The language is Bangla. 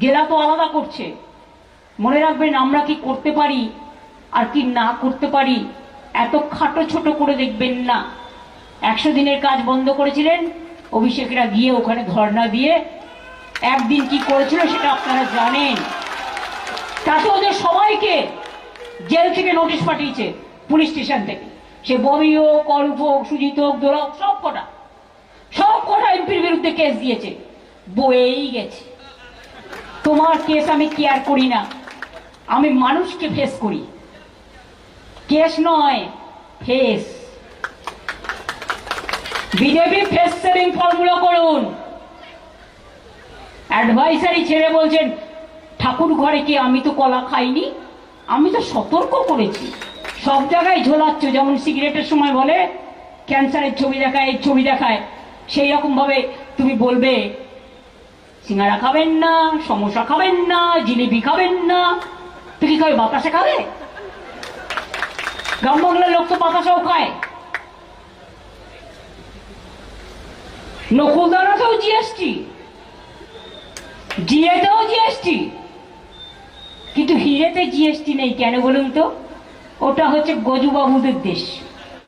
জেলা তো আলাদা করছে। মনে রাখবেন, আমরা কি করতে পারি আর কি না করতে পারি, এত খাটো ছোট করে দেখবেন না। একশো দিনের কাজ বন্ধ করেছিলেন, অভিষেকরা গিয়ে ওখানে ধর্ণা দিয়ে একদিন কি করেছিল সেটা আপনারা জানেন। তাতে ওদের সবাইকে জেল থেকে নোটিশ পাঠিয়েছে, পুলিশ স্টেশন থেকে। সে ববি হোক, অরূপ হোক, সুজিত হোক, দোলা হোক, সব কটা। সব কটা এমপির বিরুদ্ধে কেস দিয়েছে। বয়েই গেছে। তোমার কেস আমি কেয়ার করি না। আমি মানুষকে ফেস করি। কেস নয় face BJP face selling formula করুন। অ্যাডভাইসারি ছেড়ে বলছেন, ঠাকুর ঘরে কি আমি তো কলা খাইনি? আমি তো সতর্ক করেছি। সব জায়গায় ঝোলাচ্ছ, যেমন সিগারেটের সময় বলে ক্যান্সারের ছবি দেখায় এর ছবি দেখায়। সেই রকম ভাবে তুমি বলবে সিঙ্গারা খাবেন না, সমোসা খাবেন না, জিলিপি খাবেন না। তুই কি খাবে? বাতাসে খাবে? গ্রাম বাংলার লোক তো বাতাসাও খায়। নকুলদানাতেও জিএসটি। জিএতেও জিএসটি। কিন্তু হিরেতে জিএসটি নেই কেন বলুন তো? ওটা হচ্ছে গজুবাবুদের দেশ।